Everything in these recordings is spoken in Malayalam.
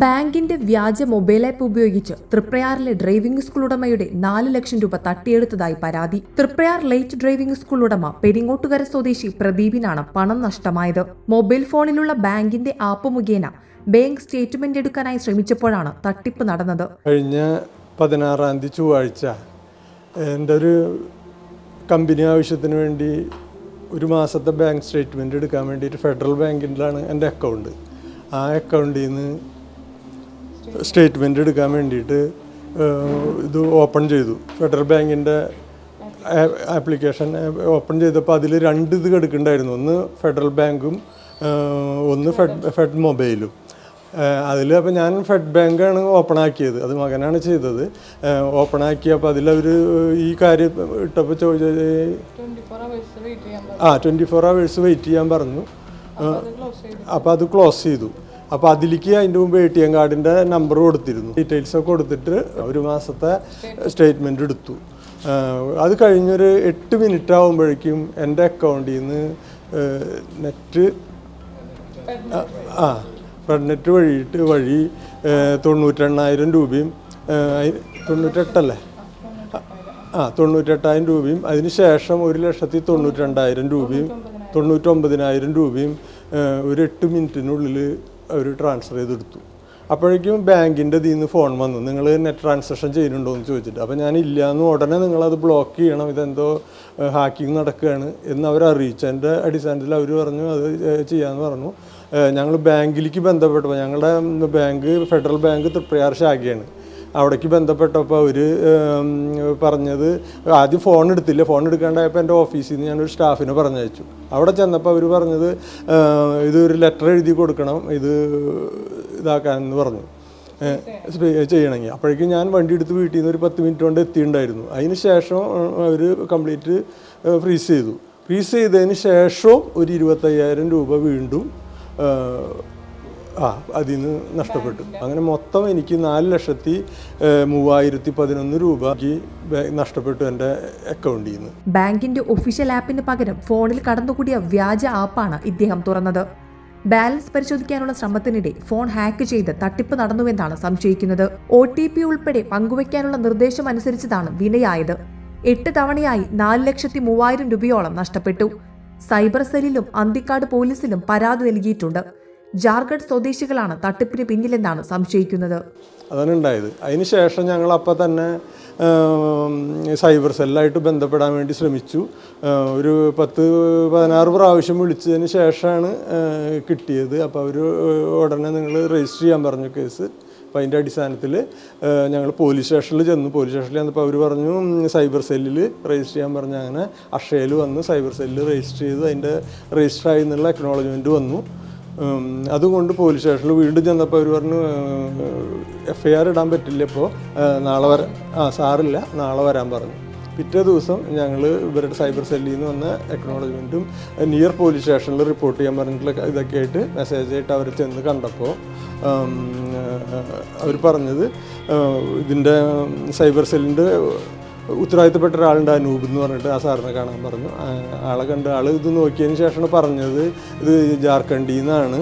ബാങ്കിന്റെ വ്യാജ മൊബൈൽ ആപ്പ് ഉപയോഗിച്ച് തൃപ്രയാറിലെ ഡ്രൈവിംഗ് സ്കൂൾ ഉടമയുടെ നാല് ലക്ഷം രൂപ തട്ടിയെടുത്തതായി പരാതി. തൃപ്രയാർ ലേറ്റ് ഡ്രൈവിംഗ് സ്കൂൾ ഉടമ പെരിങ്ങോട്ടുകര സ്വദേശി പ്രദീപിനാണ് പണം നഷ്ടമായത്. മൊബൈൽ ഫോണിലുള്ള ബാങ്കിന്റെ ആപ്പ് മുഖേന ബാങ്ക് സ്റ്റേറ്റ്മെന്റ് എടുക്കാനായി ശ്രമിച്ചപ്പോഴാണ് തട്ടിപ്പ് നടന്നത്. കഴിഞ്ഞ പതിനാറാം തീയതി ചൊവ്വാഴ്ച എന്റെ ഒരു കമ്പനി ആവശ്യത്തിന് വേണ്ടി ഒരു മാസത്തെ ബാങ്ക് സ്റ്റേറ്റ്മെന്റ് എടുക്കാൻ വേണ്ടിയിട്ട് ഫെഡറൽ ബാങ്കിലാണ് എന്റെ അക്കൗണ്ട്. ആ അക്കൗണ്ടിൽ നിന്ന് സ്റ്റേറ്റ്മെന്റ് എടുക്കാൻ വേണ്ടിയിട്ട് ഇത് ഓപ്പൺ ചെയ്തു. ഫെഡറൽ ബാങ്കിന്റെ ആപ്ലിക്കേഷൻ ഓപ്പൺ ചെയ്തപ്പോൾ അതിൽ രണ്ട് ഇത് കിടക്കുന്നുണ്ടായിരുന്നു ഒന്ന് ഫെഡറൽ ബാങ്കും ഒന്ന് ഫെഡ് ഫെഡ് മൊബൈലും അതിൽ അപ്പോൾ ഞാൻ ഫെഡ് ബാങ്കാണ് ഓപ്പൺ ആക്കിയത്. അത് മകനാണ് ചെയ്തത്. ഓപ്പൺ ആക്കിയപ്പോൾ അതിലവർ ഈ കാര്യം ഇട്ടപ്പോൾ ചോദിച്ചത് ആ ട്വന്റി ഫോർ അവേഴ്സ് വെയിറ്റ് ചെയ്യാൻ പറഞ്ഞു. അപ്പോൾ അത് ക്ലോസ് ചെയ്തു. അപ്പോൾ അതിലേക്ക് അതിന്റെ മുമ്പ് എ ടി എം കാർഡിന്റെ നമ്പർ കൊടുത്തിരുന്നു. ഡീറ്റെയിൽസ് ഒക്കെ കൊടുത്തിട്ട് ഒരു മാസത്തെ സ്റ്റേറ്റ്മെന്റ് എടുത്തു. അത് കഴിഞ്ഞൊരു എട്ട് മിനിറ്റ് ആകുമ്പോഴേക്കും എന്റെ അക്കൗണ്ടിൽ നിന്ന് നെറ്റ് ആ ഫ്രണ്ട്നെറ്റ് വഴിയിട്ട് വഴി തൊണ്ണൂറ്റെണ്ണായിരം രൂപയും തൊണ്ണൂറ്റെട്ടല്ലേ? ആ തൊണ്ണൂറ്റെട്ടായിരം രൂപയും. അതിന് ശേഷം ഒരു ലക്ഷത്തി തൊണ്ണൂറ്റി രണ്ടായിരം രൂപയും തൊണ്ണൂറ്റൊമ്പതിനായിരം രൂപയും ഒരു എട്ട് മിനിറ്റിനുള്ളിൽ അവർ ട്രാൻസ്ഫർ ചെയ്തെടുത്തു. അപ്പോഴേക്കും ബാങ്കിന്റെ ഇതിൽ നിന്ന് ഫോൺ വന്നു. നിങ്ങൾ നെറ്റ് ട്രാൻസാക്ഷൻ ചെയ്യുന്നുണ്ടോ എന്ന് ചോദിച്ചിട്ട്. അപ്പോൾ ഞാൻ ഇല്ല എന്ന് ഉടനെ നിങ്ങളത് ബ്ലോക്ക് ചെയ്യണം. ഇതെന്തോ ഹാക്കിംഗ് നടക്കുകയാണ് എന്ന് അവർ അറിയിച്ചു. എന്റെ അടിസ്ഥാനത്തിൽ അവർ പറഞ്ഞു അത് ചെയ്യാമെന്ന് പറഞ്ഞു. ഞങ്ങൾ ബാങ്കിലേക്ക് ബന്ധപ്പെട്ടപ്പോൾ ഞങ്ങളുടെ ബാങ്ക് ഫെഡറൽ ബാങ്ക് തൃപ്രയാർ ശാഖയാണ്. അവിടേക്ക് ബന്ധപ്പെട്ടപ്പോൾ അവർ പറഞ്ഞത് ആദ്യം ഫോൺ എടുത്തില്ല. ഫോൺ എടുക്കാണ്ടായപ്പോൾ എന്റെ ഓഫീസിൽ നിന്ന് ഞാനൊരു സ്റ്റാഫിനെ പറഞ്ഞയച്ചു. അവിടെ ചെന്നപ്പോൾ അവർ പറഞ്ഞത് ഇതൊരു ലെറ്റർ എഴുതി കൊടുക്കണം ഇത് ഇതാക്കാനെന്ന് പറഞ്ഞു. ചെയ്യണമെങ്കിൽ അപ്പോഴേക്കും ഞാൻ വണ്ടി എടുത്ത് വീട്ടിൽ നിന്ന് ഒരു പത്ത് മിനിറ്റ് കൊണ്ട് എത്തിയിട്ടുണ്ടായിരുന്നു അതിന് ശേഷം അവർ കംപ്ലീറ്റ് ഫ്രീസ് ചെയ്തു. ഫ്രീസ് ചെയ്തതിന് ശേഷവും ഒരു ഇരുപത്തയ്യായിരം രൂപ വീണ്ടും ആ അതിൽ നിന്ന് നഷ്ടപ്പെട്ടു. അങ്ങനെ മൊത്തം എനിക്ക് നാല് ലക്ഷത്തി മൂവായിരത്തി പതിനൊന്ന് രൂപയ്ക്ക് നഷ്ടപ്പെട്ടു എന്റെ അക്കൗണ്ടിൽ നിന്ന് ബാങ്കിന്റെ ഒഫീഷ്യൽ ആപ്പിന് പകരം ഫോണിൽ കടന്നുകൂടിയ വ്യാജ ആപ്പാണ് ഇദ്ദേഹം തുറന്നത്. ബാലൻസ് പരിശോധിക്കാനുള്ള ശ്രമത്തിനിടെ ഫോൺ ഹാക്ക് ചെയ്ത് തട്ടിപ്പ് നടന്നുവെന്നാണ് സംശയിക്കുന്നത്. ഒ ടി പി ഉൾപ്പെടെ പങ്കുവയ്ക്കാനുള്ള നിർദ്ദേശം അനുസരിച്ചതാണ് വിനയായത് എട്ട് തവണയായി നാല് ലക്ഷത്തി മൂവായിരം രൂപയോളം നഷ്ടപ്പെട്ടു. സൈബർ സെല്ലിലും അന്തിക്കാട് പോലീസിലും പരാതി നൽകിയിട്ടുണ്ട്. ജാർഖണ്ഡ് സ്വദേശികളാണ് തട്ടിപ്പിന് പിന്നിലെന്നാണ് സംശയിക്കുന്നത്. അതാണ് ഉണ്ടായത്. അതിന് ശേഷം ഞങ്ങൾ അപ്പം തന്നെ സൈബർ സെല്ലായിട്ട് ബന്ധപ്പെടാൻ വേണ്ടി ശ്രമിച്ചു. ഒരു പത്ത് പതിനാറ് പ്രാവശ്യം വിളിച്ചതിന് ശേഷമാണ് കിട്ടിയത്. അപ്പോൾ അവർ ഉടനെ നിങ്ങൾ രജിസ്റ്റർ ചെയ്യാൻ പറഞ്ഞു കേസ്. അപ്പോൾ അതിന്റെ അടിസ്ഥാനത്തിൽ ഞങ്ങൾ പോലീസ് സ്റ്റേഷനിൽ ചെന്നു. പോലീസ് സ്റ്റേഷനിൽ ചെന്നപ്പോൾ അവർ പറഞ്ഞു സൈബർ സെല്ലിൽ രജിസ്റ്റർ ചെയ്യാൻ പറഞ്ഞു അങ്ങനെ അക്ഷയയിൽ വന്ന്. സൈബർ സെല്ലിൽ രജിസ്റ്റർ ചെയ്ത് അതിന്റെ രജിസ്റ്റർ ആയി എന്നുള്ള അക്നോളജ്മെന്റ് വന്നു. അതുകൊണ്ട് പോലീസ് സ്റ്റേഷനിൽ വീണ്ടും ചെന്നപ്പോൾ അവർ പറഞ്ഞു എഫ് ഐ ആർ ഇടാൻ പറ്റില്ല ഇപ്പോൾ നാളെ വരാൻ ആ സാറില്ല നാളെ വരാൻ പറഞ്ഞു. പിറ്റേ ദിവസം ഞങ്ങൾ ഇവരുടെ സൈബർ സെല്ലിൽ നിന്ന് വന്ന എക്നോളജ്മെന്റും നിയർ പോലീസ് സ്റ്റേഷനിൽ റിപ്പോർട്ട് ചെയ്യാൻ പറഞ്ഞിട്ടുള്ള ഇതൊക്കെ ആയിട്ട് മെസ്സേജ് ആയിട്ട് അവർ ചെന്ന് കണ്ടപ്പോൾ അവർ പറഞ്ഞത് ഇതിന്റെ സൈബർ സെല്ലിന്റെ ഉത്തരവാദിത്തപ്പെട്ട ഒരാളുണ്ട് അനൂപ് എന്ന് പറഞ്ഞിട്ട് ആ സാറിനെ കാണാൻ പറഞ്ഞു. ആളെ കണ്ട് ആൾ ഇത് നോക്കിയതിന് ശേഷമാണ് പറഞ്ഞത് ഇത് ജാർഖണ്ഡിൽ നിന്നാണ്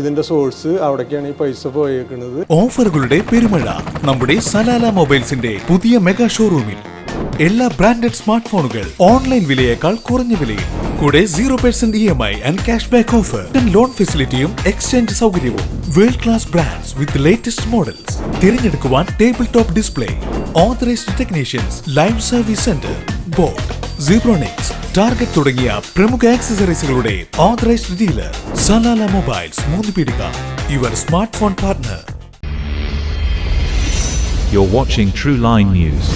ഇതിന്റെ സോഴ്സ് അവിടേക്കാണ് ഈ പൈസ പോയേക്കുന്നത് ഓഫറുകളുടെ പെരുമഴ നമ്മുടെ സലാല മൊബൈൽസിന്റെ പുതിയ മെഗാ ഷോറൂമിൽ എല്ലാ ബ്രാൻഡഡ് സ്മാർട്ട് ഫോണുകൾ ഓൺലൈൻ വിലയേക്കാൾ കുറഞ്ഞ വിലയിൽ. കൂടെ zero percent E M I and cash back offer loan ഫെസിലിറ്റിയും exchange സൗകര്യവും. World class brands with latest models തിരഞ്ഞെടുക്കുവാൻ table top display authorised technicians live service centre boat Zebronics Target തുടങ്ങിയ പ്രമുഖ ആക്സസറീസുകളുടെ authorised dealer Salala mobiles Moonnupeedika your smart phone partner You're watching True Line News.